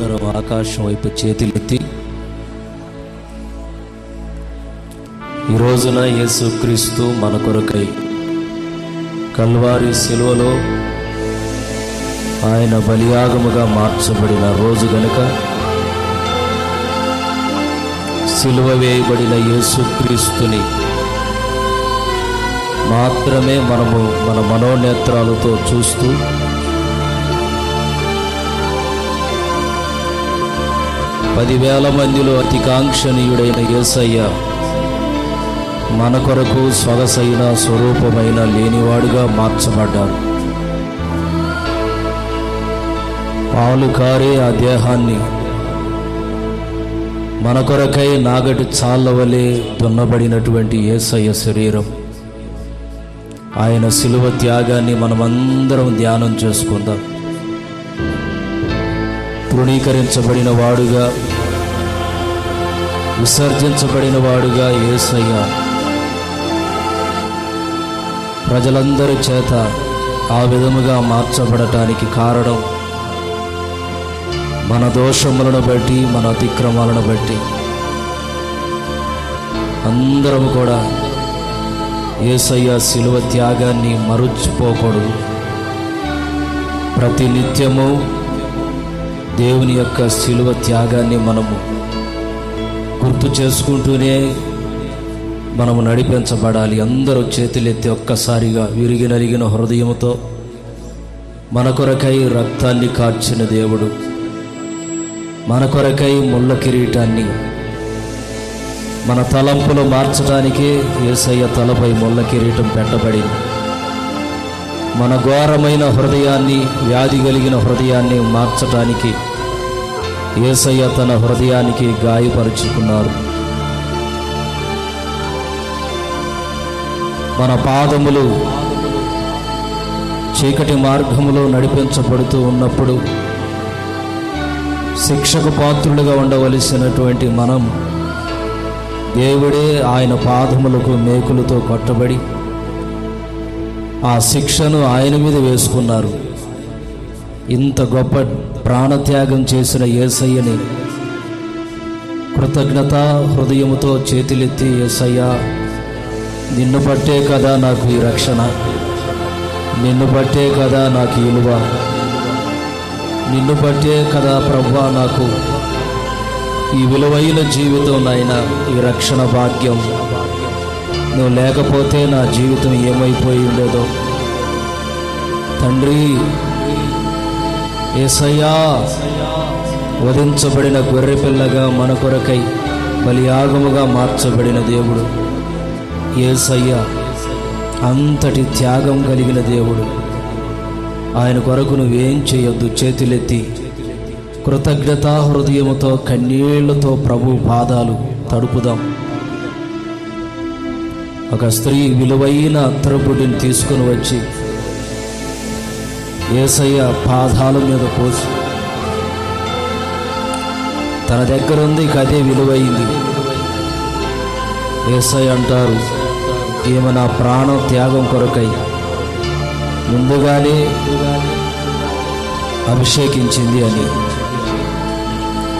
అందరం ఆకాశం వైపు చేతులెత్తి ఈ రోజున యేసుక్రీస్తు మన కొరకై కల్వారి శిలువలో ఆయన బలియాగముగా మార్చబడిన రోజు గనుక సిలువ వేయబడిన యేసుక్రీస్తుని మాత్రమే మనము మన మనోనేత్రాలతో చూస్తూ పదివేల మందిలో అతి కాంక్షణీయుడైన యేసయ్య మన కొరకు సొగసైన స్వరూపమైన లేనివాడుగా మార్చబడ్డాడు. పాలు కారే ఆ దేహాన్ని మన కొరకై నాగటి చాలవలే దున్నబడినటువంటి ఏసయ్య శరీరం. ఆయన శిలువ త్యాగాన్ని మనమందరం ధ్యానం చేసుకుందాం. తృణీకరించబడిన వాడుగా విసర్జించబడిన వాడుగా యేసయ్య. ప్రజలందరి చేత ఆ విధముగా మార్చబడటానికి కారణం మన దోషములను బట్టి మన అతిక్రమాలను బట్టి. అందరం కూడా యేసయ్య శిలువ త్యాగాన్ని మరుచిపోకూడదు ప్రతి నిత్యము దేవుని యొక్క శిలువ త్యాగాన్ని మనము గుర్తు చేసుకుంటూనే మనము నడిపించబడాలి. అందరూ చేతులెత్తి ఒక్కసారిగా విరిగినరిగిన హృదయంతో హృదయముతో మన కొరకై రక్తాన్ని కార్చిన దేవుడు. మన కొరకై ముళ్ళ కిరీటాన్ని మన తలంపులు మార్చడానికే యేసయ్య తలపై ముళ్ళ కిరీటం పెట్టబడింది. మన ఘోరమైన హృదయాన్ని వ్యాధి కలిగిన హృదయాన్ని మార్చటానికి ఏసయ్య తన హృదయానికి గాయపరుచుకున్నారు. మన పాదములు చీకటి మార్గములో నడిపించబడుతూ ఉన్నప్పుడు శిక్షకు పాత్రులుగా ఉండవలసినటువంటి మనం దేవుడే ఆయన పాదములకు మేకులతో కొట్టబడి ఆ శిక్షను ఆయన మీద వేసుకున్నారు. ఇంత గొప్ప ప్రాణత్యాగం చేసిన యేసయ్యని కృతజ్ఞత హృదయముతో చేతులెత్తి ఏసయ్య నిన్ను బట్టే కదా నాకు ఈ రక్షణ. నిన్ను బట్టే కదా నాకు ఇలువ విలువ. నిన్ను బట్టే కదా ప్రభా నాకు ఈ విలువైన జీవితం నాయన ఈ రక్షణ భాగ్యం. నువ్వు లేకపోతే నా జీవితం ఏమైపోయి ఉండేదో. తండ్రి ఏసయ్యా వధించబడిన గొర్రెపిల్లగా మన కొరకై బలియాగముగా మార్చబడిన దేవుడు. ఏసయ్య అంతటి త్యాగం కలిగిన దేవుడు. ఆయన కొరకు నువ్వేం చేయొద్దు చేతులెత్తి. కృతజ్ఞతా హృదయముతో కన్నీళ్ళతో ప్రభు పాదాలు తడుపుదాం. ఒక స్త్రీ విలువైన అత్తరపుడిని తీసుకుని వచ్చి ఏసయ్య పాదాల మీద పోసి తన దగ్గర ఉంది ఇక అదే విలువైంది. ఏసయ్య అంటారు ఈమె నా ప్రాణం త్యాగం కొరకై ముందుగానే అభిషేకించింది అని.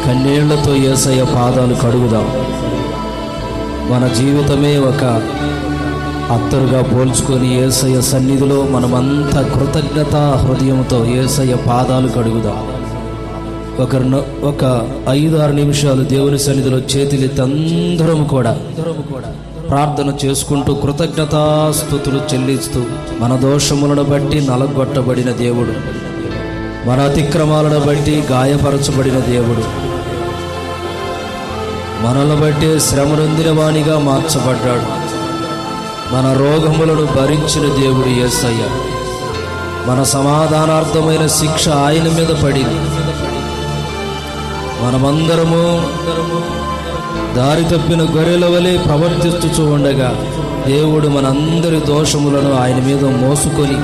కన్నీళ్ళతో ఏసయ్య పాదాలు కడుగుదాం. మన జీవితమే ఒక అత్తరుగా పోల్చుకొని ఏసయ్య సన్నిధిలో మనమంతా కృతజ్ఞత హృదయంతో ఏసయ్య పాదాలు కడుగుదాం. ఒక ఒక ఐదు ఆరు నిమిషాలు దేవుని సన్నిధిలో చేతులెత్తి అందరం కూడా ప్రార్థన చేసుకుంటూ కృతజ్ఞతాస్థుతులు చెల్లిస్తూ మన దోషములను బట్టి నలగొట్టబడిన దేవుడు. మన అతిక్రమాలను బట్టి గాయపరచబడిన దేవుడు. మనల బట్టి శ్రమనొందిన వాణిగా మార్చబడ్డాడు. మన రోగములను భరించిన దేవుడు యేసయ్య మన సమాధానార్థమైన శిక్ష ఆయన మీద పడింది. మనమందరము దారి తప్పిన గొర్రెల వలె ప్రవర్తిస్తూ ఉండగా దేవుడు మనందరి దోషములను ఆయన మీద మోసుకొని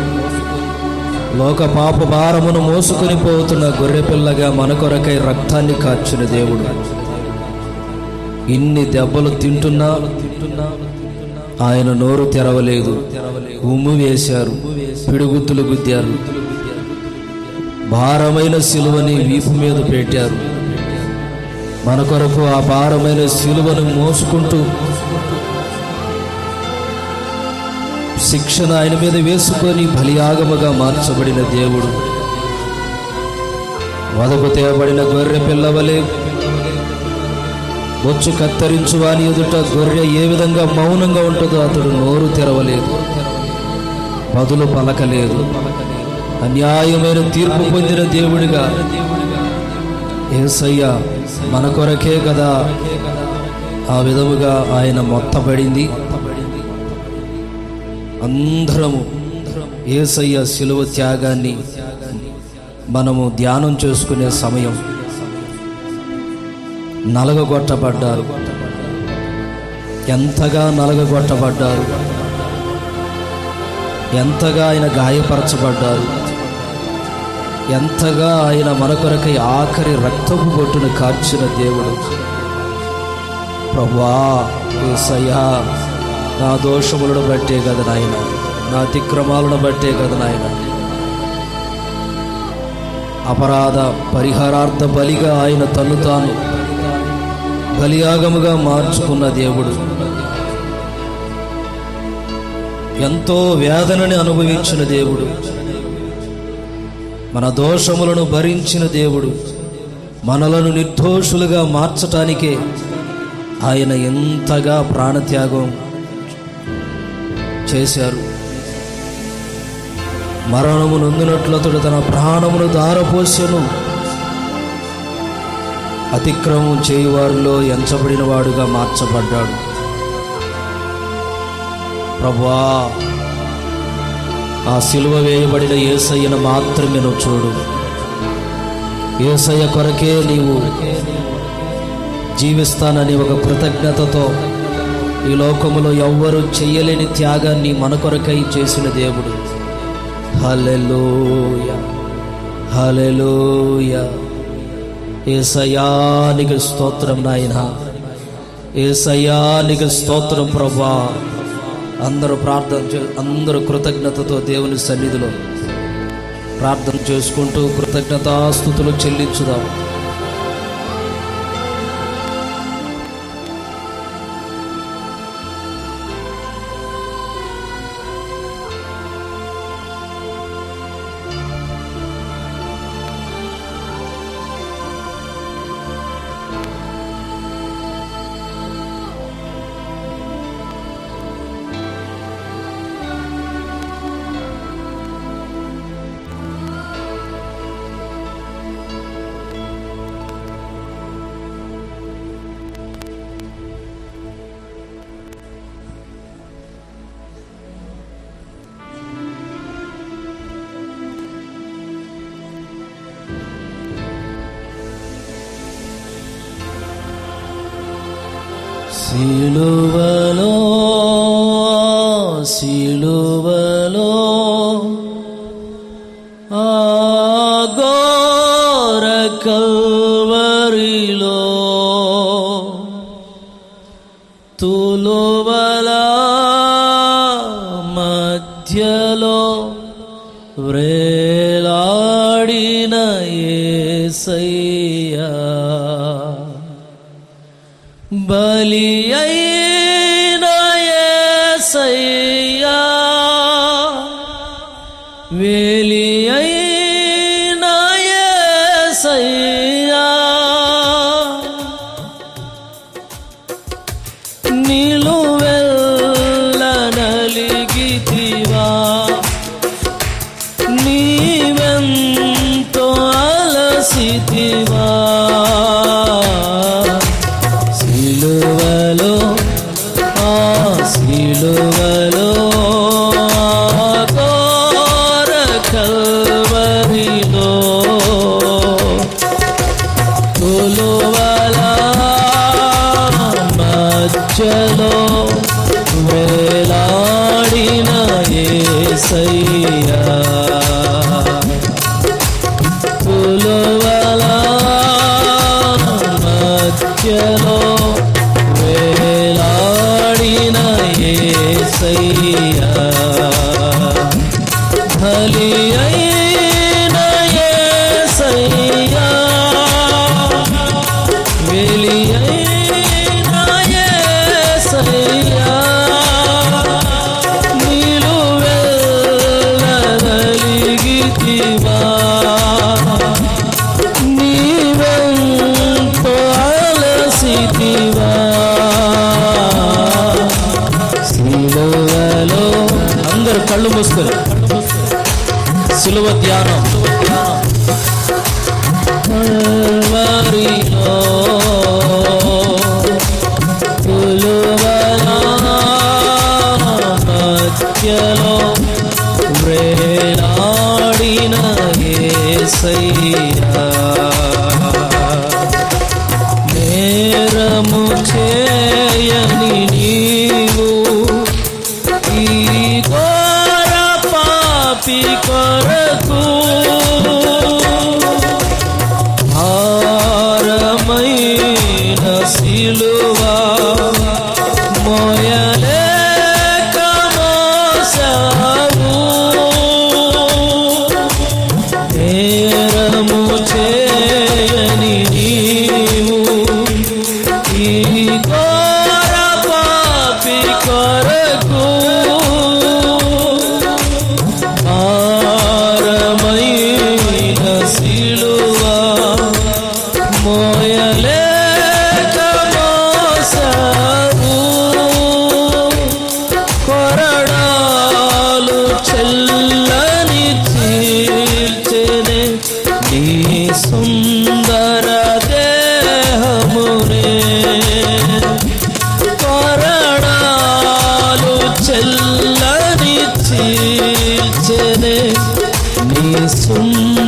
లోక పాప భారమును మోసుకొని పోతున్న గొర్రెపిల్లగా మన కొరకై రక్తాన్ని కార్చిన దేవుడు. ఇన్ని దెబ్బలు తింటున్నా ఆయన నోరు తెరవలేదు. ఉమ్ము వేశారు. పిడుగుత్తులు గుద్దారు. భారమైన సిలువని వీపు మీద పెట్టారు. మన కొరకు ఆ భారమైన సిలువను మోసుకుంటూ శిక్షణ ఆయన మీద వేసుకొని బలియాగముగా మార్చబడిన దేవుడు. వదకు తేబడిన గొర్రె పిల్లవలే. బొచ్చు కత్తిరించు వాని ఎదుట గొర్రె ఏ విధంగా మౌనంగా ఉంటుందో అతడు నోరు తెరవలేదు. పదులు పలకలేదు. అన్యాయమైన తీర్పు పొందిన దేవుడిగా ఏసయ్య మన కొరకే కదా. ఆ విధముగా ఆయన మొత్తపడింది అందరము ఏసయ్య శిలువ త్యాగాన్ని మనము ధ్యానం చేసుకునే సమయం. నలగగొట్టబడ్డారు. ఎంతగా నలగగొట్టబడ్డారు. ఎంతగా ఆయన గాయపరచబడ్డారు. ఎంతగా ఆయన మన కొరకై ఆఖరి రక్తపు బొట్టును కార్చిన దేవుడు. ప్రభా ఏసయ్యా నా దోషములను బట్టే కదా నాయన. నా అతిక్రమాలను బట్టే కదా నాయన. అపరాధ పరిహారార్థ బలిగా ఆయన తను తాను బలియాగముగా మార్చుకున్న దేవుడు. ఎంతో వేదనని అనుభవించిన దేవుడు. మన దోషములను భరించిన దేవుడు. మనలను నిర్దోషులుగా మార్చటానికే ఆయన ఎంతగా ప్రాణత్యాగం చేశారు. మరణము నొందినట్లు అతడు తన ప్రాణమును దారపోసెను అతిక్రమం చేయువారిలో ఎంచబడిన వాడుగా మార్చబడ్డాడు. ప్రభా ఆ సిలువ వేయబడిన ఏసయ్యను మాత్రమే నువ్వు చూడు. ఏసయ్య కొరకే నీవు జీవిస్తానని ఒక కృతజ్ఞతతో ఈ లోకములో ఎవ్వరూ చెయ్యలేని త్యాగాన్ని మన కొరకై చేసిన దేవుడు. హలెలోయ హలెలూయ ఏసయానికి స్తోత్రం నాయన. ఏసయానికి స్తోత్రం ప్రభా. అందరూ ప్రార్థన చే అందరూ కృతజ్ఞతతో దేవుని సన్నిధిలో ప్రార్థన చేసుకుంటూ కృతజ్ఞతాస్థుతులు చెల్లించుదాం. సిలువలో సిలువలో जीवा సిలువా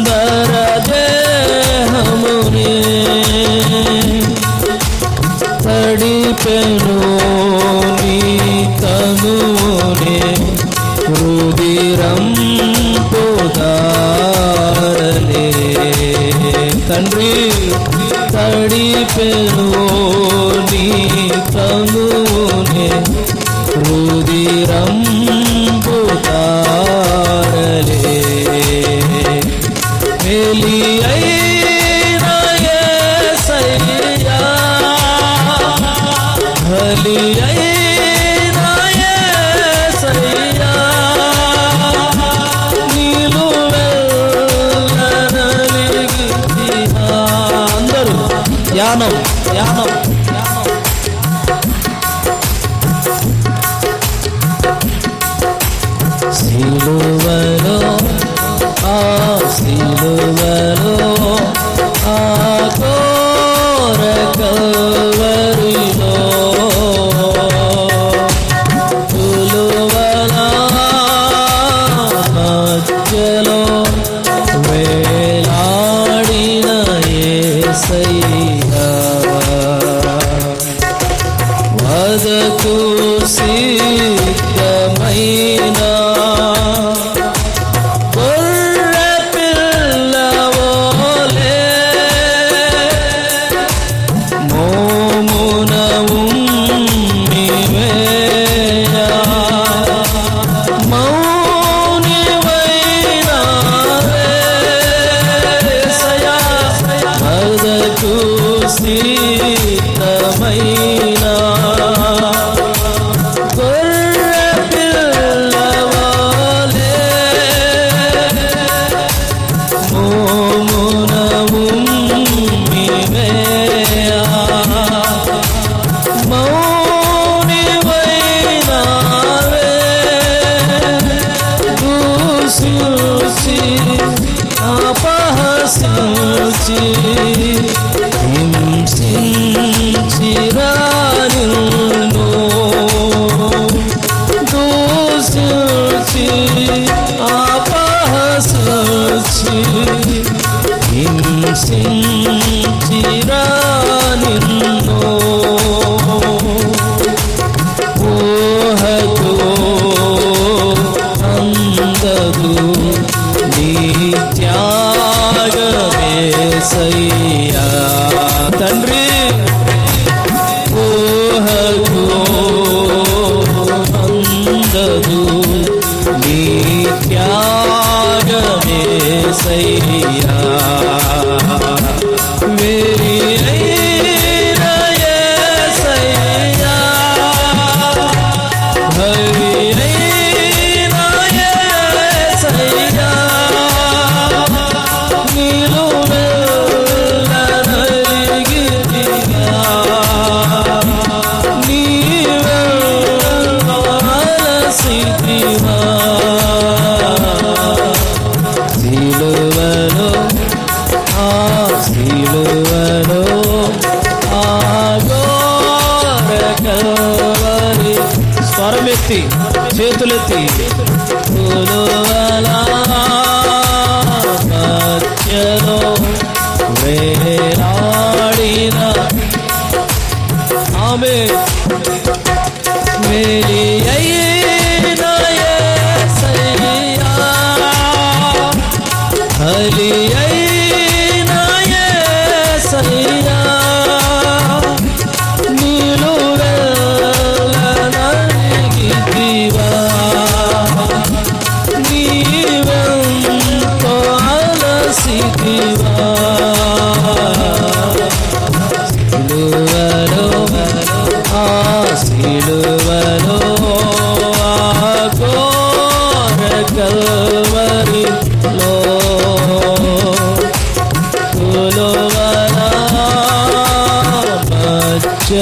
बरद हमने। तड़ी पेनोनी तनुने रुदिरम போதாரலே தன்றி தடி பெறோ நீ தனுனே ருதிரம் ఏసయ్య భక్తి మధ్యలో వేరాడిన ఆమె. మేరీ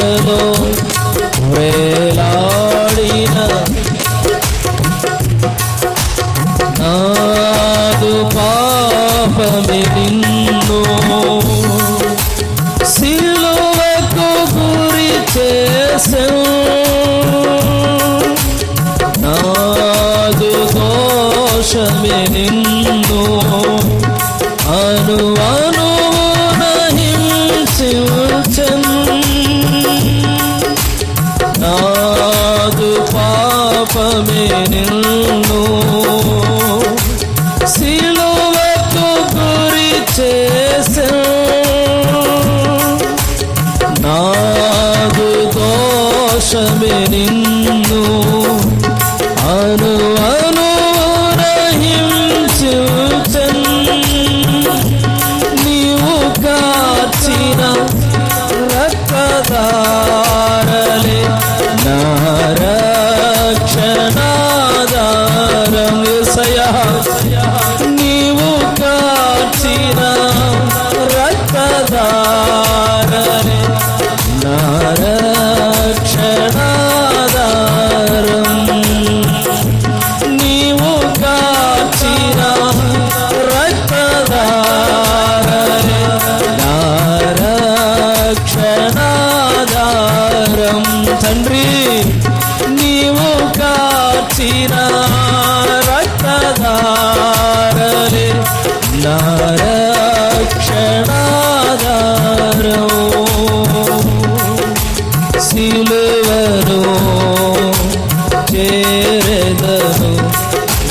కడలో వేలాడిన నాదు పాపమిలింద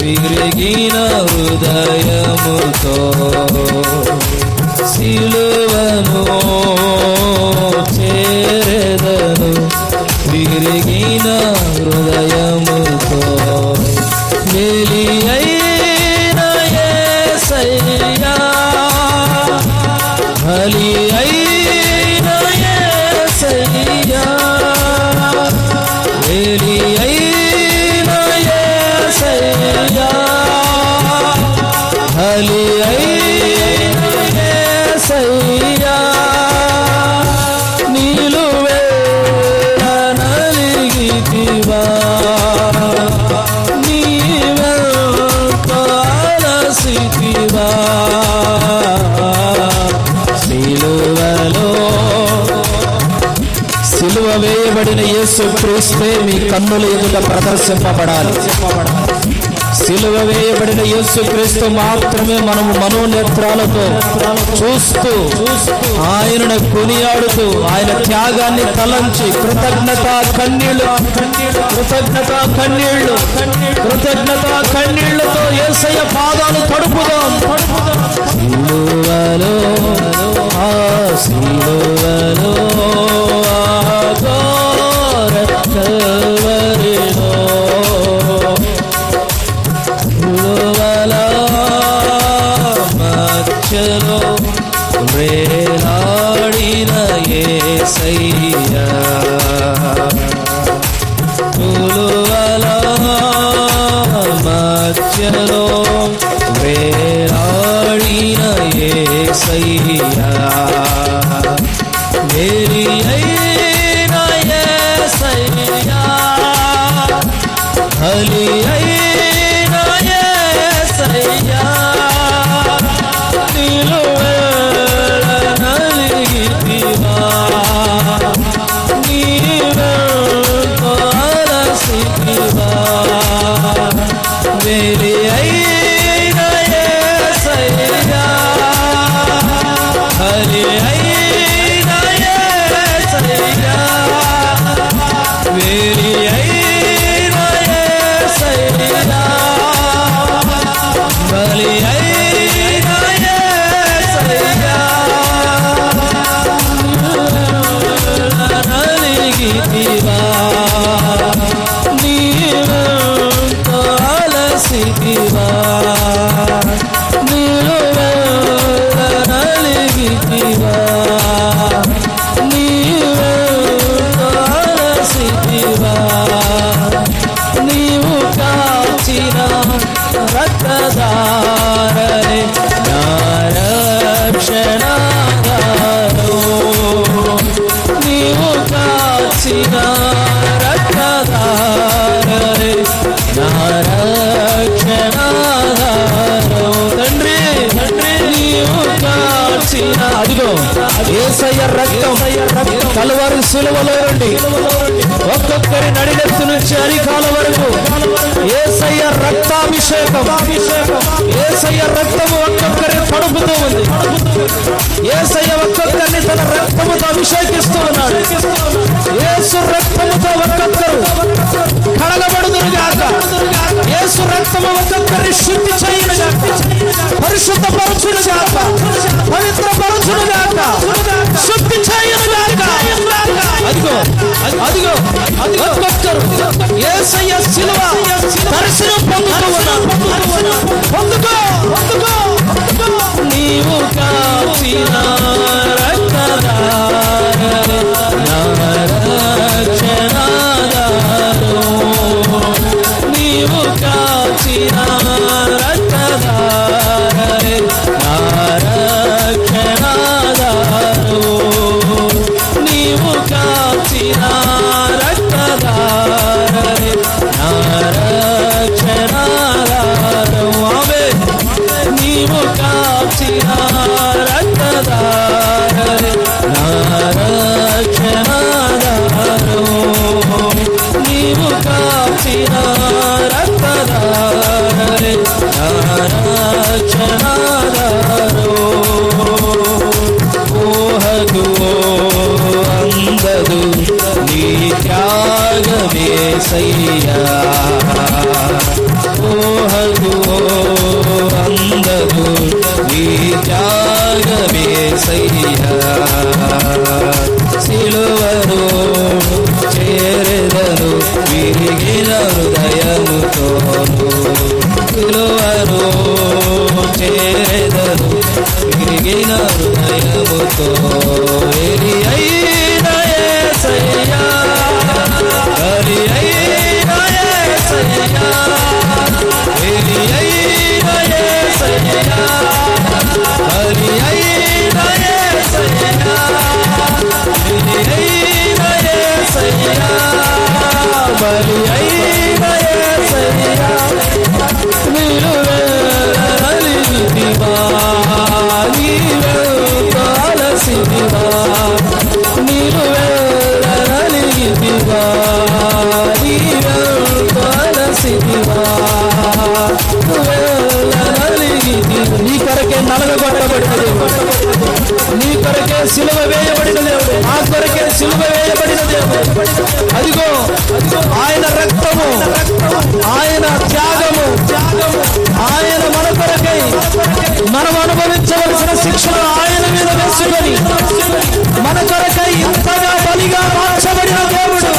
విరిగిన హృదయముతో శిలువను చేరదను. విరిగిన హృదయముతో వెలి చేయబడిన యేసు క్రీస్తే మీ కన్నుల ఎదుట ప్రదర్శింపబడాలి. సిలువ వేయబడిన యేసు క్రీస్తు మాత్రమే మనము మనోనేత్రాలతో చూస్తూ ఆయనను కొనియాడుతూ ఆయన త్యాగాన్ని తలంచి కృతజ్ఞత కన్నీళ్ళు కృతజ్ఞత కన్నీళ్ళు కృతజ్ఞత కన్నీళ్ళతో ఏసయ్య పాదాలు తడుపుదాం. సిలువలో ఆ సిలువలో యేసయ్యా शिवा నుండి ఒక్కొక్కరి నడినెత్తు నుంచి అరికాల వరకు ఏసయ్య రక్తాభిషేకం. ఏసయ్య రక్తము ఒక్కొక్కరి తడుపుతూ ఉంది. ఏసయ్య ఒక్కొక్కరిని తన రక్తముతో అభిషేకిస్తూ ఉన్నాడు. ఏసు రక్తముతో ఒక్కొక్కరు కడగబడుదురు గాక. ఏసు రక్తము ఒక్కొక్కరిని శుద్ధి చేయను గాక. పరిశుద్ధ పరచును గాక. పవిత్ర పరచును గాక. శుద్ధి చేయను గాక. అదిగో అదిగో. ఒక్కొక్క ఏసయ్య దర్శనం పొందుతూ ఉన్నారు పొందుకో పొందుకో. నీవు కాచిన సిలువ వేయబడిన దేవుడు. మా కొరకే సిలువ వేయబడిన దేవుడు. అదిగో ఆయన రక్తము ఆయన త్యాగము త్యాగము ఆయన మన కొరకై మనం అనుభవించవలసిన శిక్షను ఆయన మీద వేసుకొని మన కొరకై ఇంతగా బలిగా మార్చబడిన దేవుడు.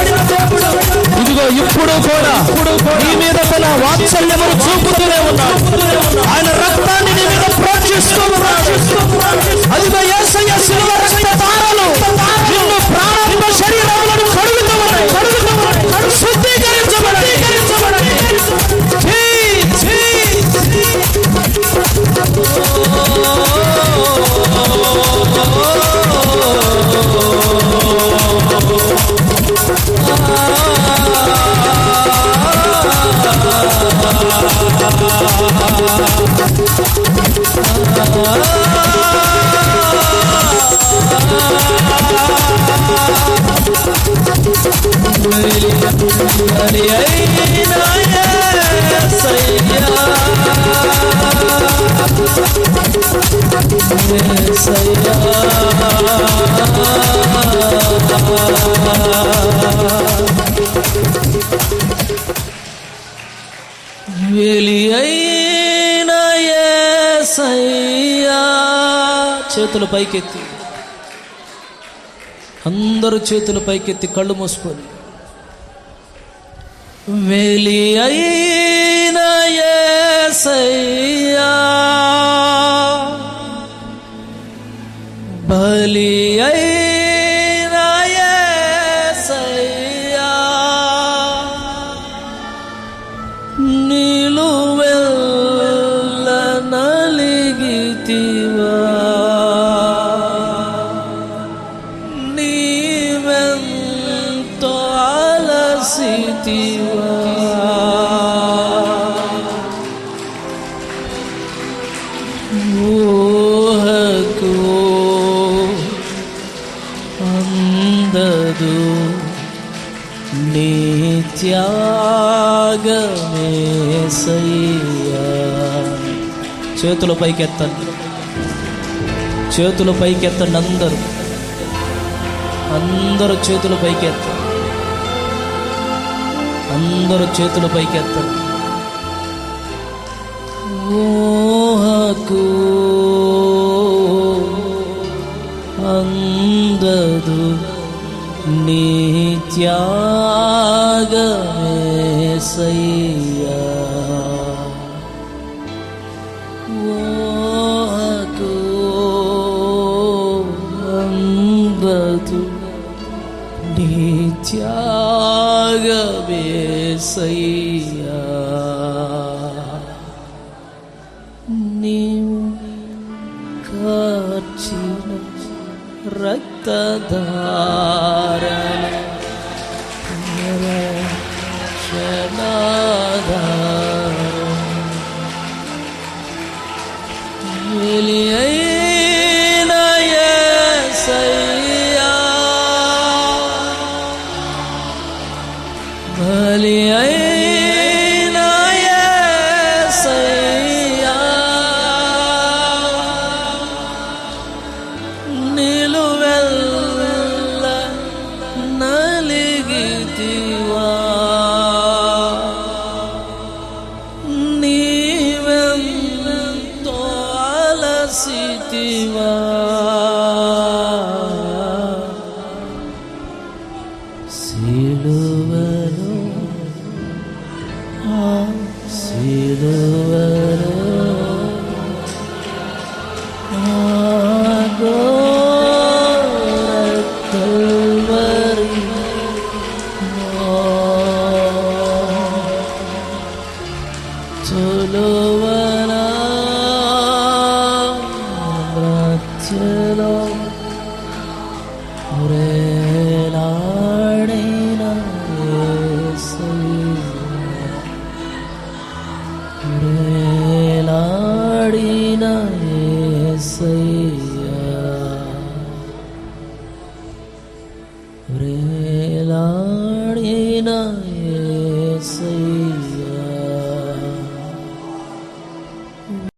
ఇదిగో ఇప్పుడు కూడా నీ మీద తన వాత్సల్యమును చూపుతూనే ఉన్నాడు. ఆయన రక్తాన్ని నీ మీద ప్రోక్షిస్తూ ఉన్నాడు. అదిగో ఏసయ్య శిలువ వెలి చేతులు పైకెత్తి. అందరూ చేతులు పైకెత్తి కళ్ళు మూసుకొని. వెలి అయిన యేసయ్యా ఊహకు అందదు నీ త్యాగమే సయ్యా. చేతుల పైకెత్తండి. చేతుల పైకెత్తండి అందరూ. అందరూ చేతుల పైకెత్తండి. అందరూ చేతుల పైకెత్తండి. నాకు అందదు నీ త్యాగమేసయ్యా ఓహకు అందదు నీ త్యాగమే సయ్యా. రక్తధారణ వెలియైన